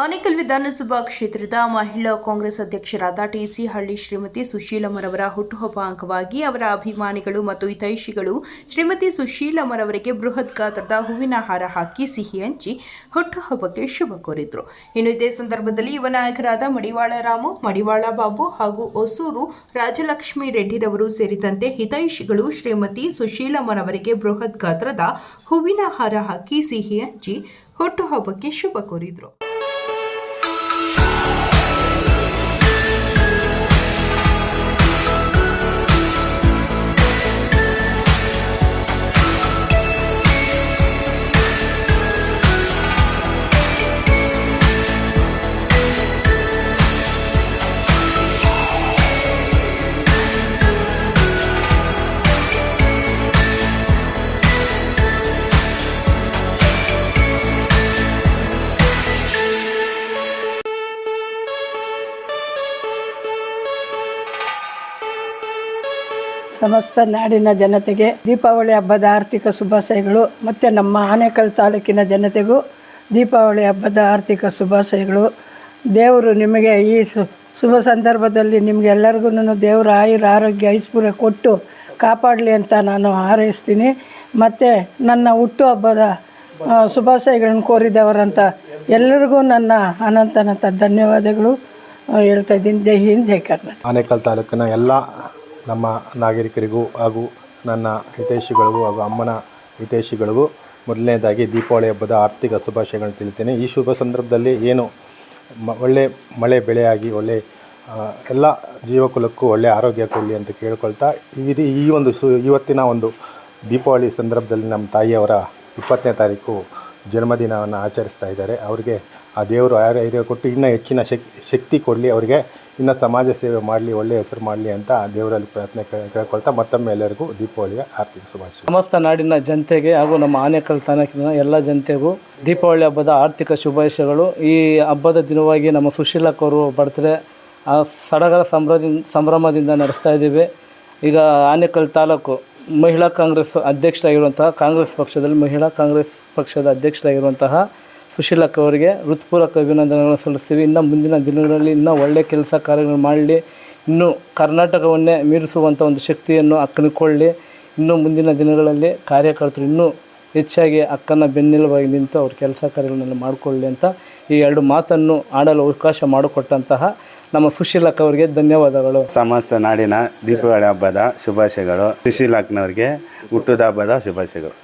ಆನೇಕಲ್ ವಿಧಾನಸಭಾ ಕ್ಷೇತ್ರದ ಮಹಿಳಾ ಕಾಂಗ್ರೆಸ್ ಅಧ್ಯಕ್ಷರಾದ ಟಿಸಿ ಹಳ್ಳಿ ಶ್ರೀಮತಿ ಸುಶೀಲಮ್ಮರವರ ಹುಟ್ಟುಹಬ್ಬ ಅಂಗವಾಗಿ ಅವರ ಅಭಿಮಾನಿಗಳು ಮತ್ತು ಹಿತೈಷಿಗಳು ಶ್ರೀಮತಿ ಸುಶೀಲಮ್ಮರವರಿಗೆ ಬೃಹತ್ ಗಾತ್ರದ ಹೂವಿನ ಹಾರ ಹಾಕಿ ಸಿಹಿ ಹಂಚಿ ಹುಟ್ಟುಹಬ್ಬಕ್ಕೆ ಶುಭ ಕೋರಿದ್ರು. ಇನ್ನು ಇದೇ ಸಂದರ್ಭದಲ್ಲಿ ಯುವ ನಾಯಕರಾದ ಮಡಿವಾಳ ರಾಮು, ಮಡಿವಾಳ ಬಾಬು ಹಾಗೂ ಹೊಸೂರು ರಾಜಲಕ್ಷ್ಮಿ ರೆಡ್ಡಿರವರು ಸೇರಿದಂತೆ ಹಿತೈಷಿಗಳು ಶ್ರೀಮತಿ ಸುಶೀಲಮ್ಮರವರಿಗೆ ಬೃಹತ್ ಗಾತ್ರದ ಹೂವಿನ ಹಾರ ಹಾಕಿ ಸಿಹಿ ಹಂಚಿ ಹುಟ್ಟುಹಬ್ಬಕ್ಕೆ ಶುಭ ಕೋರಿದ್ರು. ಸಮಸ್ತ ನಾಡಿನ ಜನತೆಗೆ ದೀಪಾವಳಿ ಹಬ್ಬದ ಆರ್ಥಿಕ ಶುಭಾಶಯಗಳು, ಮತ್ತು ನಮ್ಮ ಆನೇಕಲ್ ತಾಲೂಕಿನ ಜನತೆಗೂ ದೀಪಾವಳಿ ಹಬ್ಬದ ಆರ್ಥಿಕ ಶುಭಾಶಯಗಳು. ದೇವರು ನಿಮಗೆ ಈ ಶುಭ ಸಂದರ್ಭದಲ್ಲಿ ನಿಮಗೆ ಎಲ್ಲರಿಗೂ ದೇವರ ಆಯುರ ಆರೋಗ್ಯ ಐಶ್ವರ್ಯ ಕೊಟ್ಟು ಕಾಪಾಡಲಿ ಅಂತ ನಾನು ಹಾರೈಸ್ತೀನಿ. ಮತ್ತು ನನ್ನ ಹುಟ್ಟು ಹಬ್ಬದ ಶುಭಾಶಯಗಳನ್ನು ಕೋರಿದವರಂತ ಎಲ್ಲರಿಗೂ ನನ್ನ ಅನಂತನಂತ ಅನಂತ ಧನ್ಯವಾದಗಳು. ಹೇಳ್ತಾ ಇದ್ದೀನಿ. ಜೈ ಹಿಂದ್, ಜೈ ಕರ್ನಾಟಕ. ಆನೇಕಲ್ ತಾಲೂಕಿನ ಎಲ್ಲ ನಮ್ಮ ನಾಗರಿಕರಿಗೂ ಹಾಗೂ ನನ್ನ ಹಿತೈಷಿಗಳಿಗೂ ಹಾಗೂ ಅಮ್ಮನ ಹಿತೈಷಿಗಳಿಗೂ ಮೊದಲನೇದಾಗಿ ದೀಪಾವಳಿ ಹಬ್ಬದ ಆರ್ಥಿಕ ಶುಭಾಶಯಗಳನ್ನು ತಿಳಿತೇನೆ. ಈ ಶುಭ ಸಂದರ್ಭದಲ್ಲಿ ಏನು ಮ, ಒಳ್ಳೆ ಮಳೆ ಬೆಳೆಯಾಗಿ, ಒಳ್ಳೆ ಎಲ್ಲ ಜೀವಕುಲಕ್ಕೂ ಒಳ್ಳೆಯ ಆರೋಗ್ಯ ಕೊಡಲಿ ಅಂತ ಕೇಳ್ಕೊಳ್ತಾ ಇದು, ಈ ಒಂದು ಸು, ಇವತ್ತಿನ ಒಂದು ದೀಪಾವಳಿ ಸಂದರ್ಭದಲ್ಲಿ ನಮ್ಮ ತಾಯಿಯವರ ಇಪ್ಪತ್ತನೇ ತಾರೀಕು ಜನ್ಮದಿನವನ್ನು ಆಚರಿಸ್ತಾ ಇದ್ದಾರೆ. ಅವರಿಗೆ ಆ ದೇವರು ಆರೋಗ್ಯ ಕೊಟ್ಟು ಇನ್ನೂ ಹೆಚ್ಚಿನ ಶಕ್, ಶಕ್ತಿ ಕೊಡಲಿ. ಅವರಿಗೆ ಇನ್ನು ಸಮಾಜ ಸೇವೆ ಮಾಡಲಿ, ಒಳ್ಳೆಯ ಹೆಸರು ಮಾಡಲಿ ಅಂತ ದೇವರಲ್ಲಿ ಪ್ರಯತ್ನ ಕೇಳ್ಕೊಳ್ತಾ ಮತ್ತೊಮ್ಮೆ ಎಲ್ಲರಿಗೂ ದೀಪಾವಳಿಯ ಆರ್ಥಿಕ ಶುಭಾಶಯ. ಸಮಸ್ತ ನಾಡಿನ ಜನತೆಗೆ ಹಾಗೂ ನಮ್ಮ ಆನೇಕಲ್ ತಾಲೂಕಿನ ಎಲ್ಲ ಜನತೆಗೂ ದೀಪಾವಳಿ ಹಬ್ಬದ ಆರ್ಥಿಕ ಶುಭಾಶಯಗಳು. ಈ ಹಬ್ಬದ ದಿನವಾಗಿ ನಮ್ಮ ಸುಶೀಲಕ್ ಅವರು ಬರ್ತಾರೆ ಆ ಸಡಗರ ಸಂಭ್ರಮದಿಂದ ಸಂಭ್ರಮದಿಂದ ನಡೆಸ್ತಾ ಇದ್ದೀವಿ. ಈಗ ಆನೇಕಲ್ ತಾಲೂಕು ಮಹಿಳಾ ಕಾಂಗ್ರೆಸ್ ಅಧ್ಯಕ್ಷರಾಗಿರುವಂತಹ ಕಾಂಗ್ರೆಸ್ ಪಕ್ಷದಲ್ಲಿ ಮಹಿಳಾ ಕಾಂಗ್ರೆಸ್ ಪಕ್ಷದ ಅಧ್ಯಕ್ಷರಾಗಿರುವಂತಹ ಸುಶೀಲಕ್ ಅವರಿಗೆ ಹೃತ್ಪೂರ್ವಕ ಅಭಿನಂದನೆಗಳನ್ನು ಸಲ್ಲಿಸ್ತೀವಿ. ಇನ್ನು ಮುಂದಿನ ದಿನಗಳಲ್ಲಿ ಇನ್ನೂ ಒಳ್ಳೆಯ ಕೆಲಸ ಕಾರ್ಯಗಳನ್ನು ಮಾಡಲಿ. ಇನ್ನೂ ಕರ್ನಾಟಕವನ್ನೇ ಮೀರಿಸುವಂಥ ಒಂದು ಶಕ್ತಿಯನ್ನು ಅಕ್ಕನಿಕೊಳ್ಳಿ ಇನ್ನೂ ಮುಂದಿನ ದಿನಗಳಲ್ಲಿ ಕಾರ್ಯಕರ್ತರು ಇನ್ನೂ ಹೆಚ್ಚಾಗಿ ಅಕ್ಕನ ಬೆನ್ನೆಲುಬಾಗಿ ನಿಂತು ಅವ್ರ ಕೆಲಸ ಕಾರ್ಯಗಳನ್ನೆಲ್ಲ ಮಾಡಿಕೊಳ್ಳಿ ಅಂತ ಈ ಎರಡು ಮಾತನ್ನು ಆಡಲು ಅವಕಾಶ ಮಾಡಿಕೊಟ್ಟಂತಹ ನಮ್ಮ ಸುಶೀಲಕ್ ಅವರಿಗೆ ಧನ್ಯವಾದಗಳು. ಸಮಸ್ತ ನಾಡಿನ ದೀಪಾವಳಿ ಹಬ್ಬದ ಶುಭಾಶಯಗಳು. ಸುಶೀಲಾಕ್ನವ್ರಿಗೆ ಹುಟ್ಟುದ ಹಬ್ಬದ ಶುಭಾಶಯಗಳು.